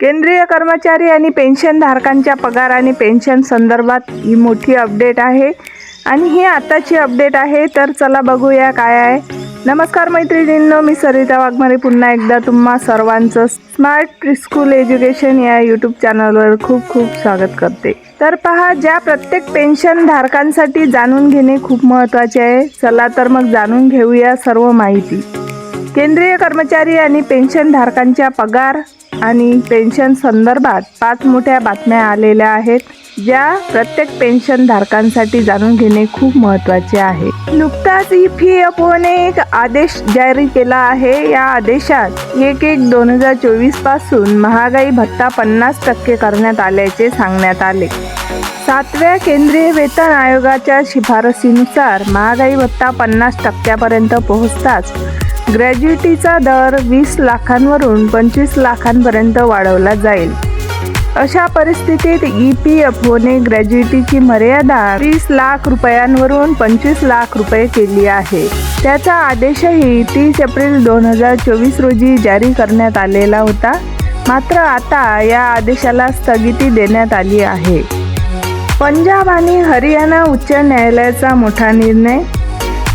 केंद्रीय कर्मचारी आणि पेन्शनधारकांच्या पगार आणि पेन्शन संदर्भात ही मोठी अपडेट आहे. आणि ही आताची अपडेट आहे तर चला बघूया काय आहे. नमस्कार मैत्रिणींनो मी सरिता वाघमारे. पुन्हा एकदा तुम्हा सर्वांचं स्मार्ट प्रिस्कूल एज्युकेशन या यूट्यूब चॅनलवर खूप खूप स्वागत करते. तर पहा ज्या प्रत्येक पेन्शन धारकांसाठी जाणून घेणे खूप महत्त्वाचे आहे. चला तर मग जाणून घेऊया सर्व माहिती. केंद्रीय कर्मचारी आणि पेन्शनधारकांच्या पगार आणि पेन्शन संदर्भात पाच मोठ्या बातम्या आलेल्या आहेत ज्या प्रत्येक पेन्शनधारकांसाठी जाणून घेणे खूप महत्त्वाचे आहे. नुकताच ई पी एफ ओने एक आदेश जारी केला आहे. या आदेशात एक एक दोन हजार चोवीसपासून महागाई भत्ता पन्नास टक्के करण्यात आल्याचे सांगण्यात आले. सातव्या केंद्रीय वेतन आयोगाच्या शिफारसीनुसार महागाई भत्ता पन्नास टक्क्यापर्यंत पोहोचताच ग्रॅज्युटीचा दर वीस लाखांवरून पंचवीस लाखांपर्यंत वाढवला जाईल. अशा परिस्थितीत ई पी एफ ओने ग्रॅज्युटीची मर्यादा वीस लाख रुपयांवरून पंचवीस लाख रुपये केली आहे. त्याचा आदेशही तीस एप्रिल दोन हजार चोवीस रोजी जारी करण्यात आलेला होता. मात्र आता या आदेशाला स्थगिती देण्यात आली आहे. पंजाब आणि हरियाणा उच्च न्यायालयाचा मोठा निर्णय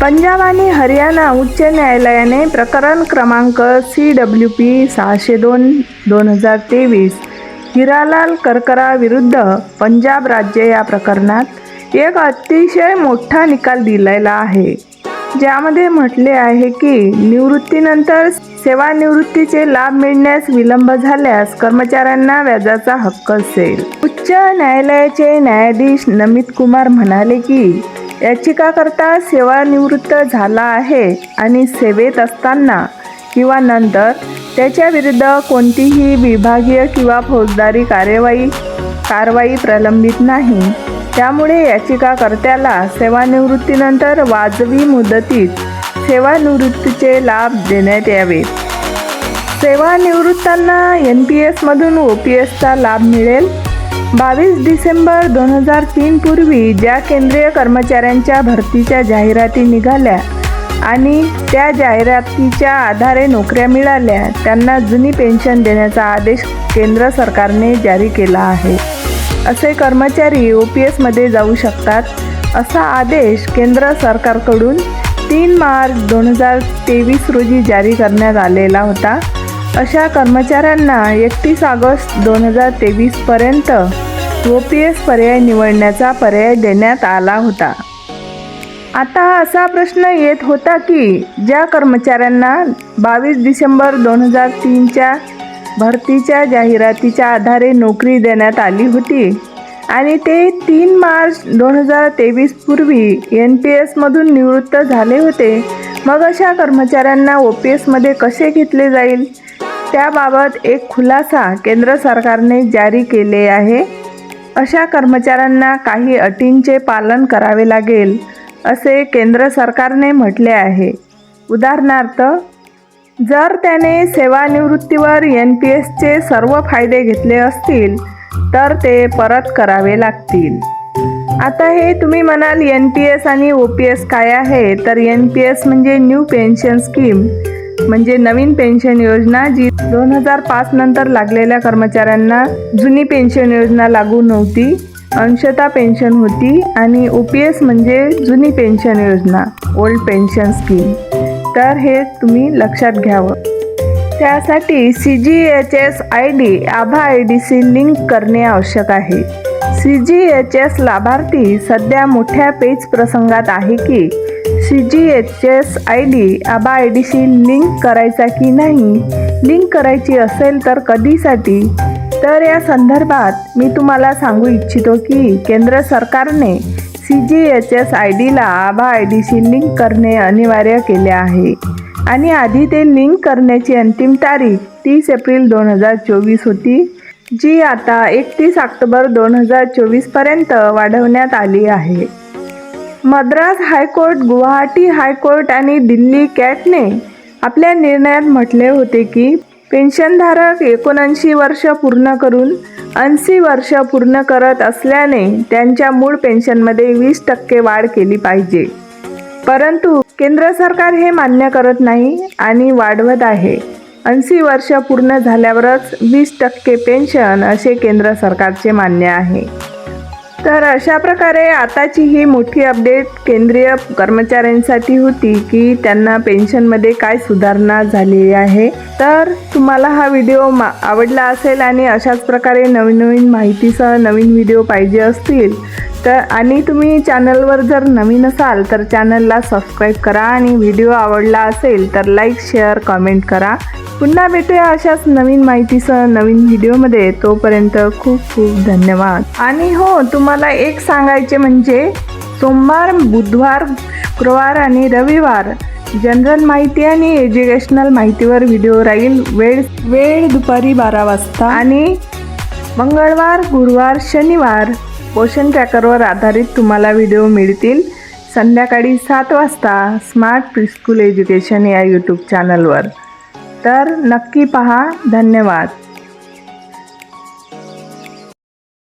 पंजाब आणि हरियाणा उच्च न्यायालयाने प्रकरण क्रमांक सी डब्ल्यू पी सहाशे दोन दोन हजार तेवीस हिरालाल करकरा विरुद्ध पंजाब राज्य या प्रकरणात एक अतिशय मोठा निकाल दिलेला आहे. ज्यामध्ये म्हटले आहे की निवृत्तीनंतर सेवानिवृत्तीचे लाभ मिळण्यास विलंब झाल्यास कर्मचाऱ्यांना व्याजाचा हक्क असेल. उच्च न्यायालयाचे न्यायाधीश नमित कुमार म्हणाले की याचिकाकर्ता सेवानिवृत्त झाला आहे आणि सेवेत असताना किंवा नंतर त्याच्या विरुद्ध कोणतीही विभागीय किंवा फौजदारी कार्यवाही कारवाई प्रलंबित नाही. त्यामुळे याचिकाकर्त्याला सेवानिवृत्तीनंतर वाजवी मुदतीत सेवानिवृत्तीचे लाभ देण्यात यावेत सेवानिवृत्तांना एन पी एसमधून ओ पी एसचा लाभ मिळेल? बावीस डिसेंबर दोन हजार तीन पूर्वी ज्या केंद्रीय कर्मचाऱ्यांच्या भरतीच्या जाहिराती निघाल्या आणि त्या जाहिरातीच्या आधारे नोकऱ्या मिळाल्या त्यांना जुनी पेन्शन देण्याचा आदेश केंद्र सरकारने जारी केला आहे. असे कर्मचारी ओ पी एसमध्ये जाऊ शकतात असा आदेश केंद्र सरकारकडून तीन मार्च दोन हजार तेवीस रोजी जारी करण्यात आलेला होता. अशा कर्मचाऱ्यांना एकतीस ऑगस्ट दोन हजार तेवीसपर्यंत ओ पी एस पर्याय निवडण्याचा पर्याय देण्यात आला होता. आता असा प्रश्न येत होता की ज्या कर्मचाऱ्यांना बावीस डिसेंबर दोन हजार तीनच्या भरतीच्या जाहिरातीच्या आधारे नोकरी देण्यात आली होती आणि ते तीन मार्च दोन हजार तेवीस पूर्वी एन पी एसमधून निवृत्त झाले होते मग अशा कर्मचाऱ्यांना ओ पी एसमध्ये कसे घेतले जाईल? त्याबाबत एक खुलासा केंद्र सरकारने जारी केले आहे. अशा कर्मचाऱ्यांना काही अटींचे पालन करावे लागेल असे केंद्र सरकारने म्हटले आहे. उदाहरणार्थ जर त्याने सेवानिवृत्तीवर एन पी एसचे सर्व फायदे घेतले असतील तर ते परत करावे लागतील. आता हे तुम्ही म्हणाल एन पी एस आणि ओ पी एस काय आहे? तर एन पी एस म्हणजे न्यू पेन्शन स्कीम. म्हणजे नवीन पेन्शन योजना जी दोन हजार पाच नंतर लागलेल्या कर्मचाऱ्यांना जुनी पेन्शन योजना लागू नव्हती अंशता पेन्शन होती आणि ओ पी एस म्हणजे जुनी पेन्शन योजना ओल्ड पेन्शन स्कीम. तर हे तुम्ही लक्षात घ्यावं. त्यासाठी C G H S I D Abha I D सी लिंक करणे आवश्यक आहे. सी जी एच एस लाभार्थी सध्या मोठ्या पेच प्रसंगात आहे की C G H S I D ABHA I डीशी link करायचा की नाही? लिंक करायची असेल तर कधीसाठी? तर या संदर्भात मी तुम्हाला सांगू इच्छितो की केंद्र सरकारने C G H S I Dila Aba I डीशी लिंक करणे अनिवार्य केले आहे. आणि आधी ते लिंक करण्याची अंतिम तारीख तीस एप्रिल दोन हजार चोवीस होती जी आता एकतीस ऑक्टोबर दोन हजार चोवीसपर्यंत वाढवण्यात आली आहे. मद्रास हायकोर्ट गुवाहाटी हायकोर्ट आणि दिल्ली कॅटने आपल्या निर्णयात म्हटले होते की पेन्शनधारक एकोणऐंशी वर्ष पूर्ण करून ऐंशी वर्ष पूर्ण करत असल्याने त्यांच्या मूळ पेन्शनमध्ये वीस टक्के वाढ केली पाहिजे. परंतु केंद्र सरकार हे मान्य करत नाही आणि वाढवत आहे. ऐंशी वर्ष पूर्ण झाल्यावरच वीस टक्के पेन्शन असे केंद्र सरकारचे मान्य आहे. तर अशा प्रकारे आताची ही मोठी अपडेट केंद्रीय कर्मचाऱ्यांसाठी होती की त्यांना पेन्शनमध्ये काय सुधारणा झालेली आहे. तर तुम्हाला हा व्हिडिओ मा आवडला असेल आणि अशाच प्रकारे नवीन नवीन माहितीसह नवीन व्हिडिओ पाहिजे असतील तर आणि तुम्ही चॅनलवर जर नवीन असाल तर चॅनलला सबस्क्राईब करा आणि व्हिडिओ आवडला असेल तर लाईक शेअर कॉमेंट करा. पुन्हा भेटूया अशाच नवीन माहितीसह नवीन व्हिडिओमध्ये. तोपर्यंत खूप खूप धन्यवाद. आणि हो तुम्हाला एक सांगायचे म्हणजे सोमवार बुधवार शुक्रवार आणि रविवार जनरल माहिती आणि एज्युकेशनल माहितीवर व्हिडिओ राहील. वेळ वेळ दुपारी बारा वाजता. आणि मंगळवार गुरुवार शनिवार पोषण ट्रॅकरवर आधारित तुम्हाला व्हिडिओ मिळतील. संध्याकाळी सात वाजता स्मार्ट प्रिस्कूल एज्युकेशन या यूट्यूब चॅनलवर तर नक्की पहा. धन्यवाद.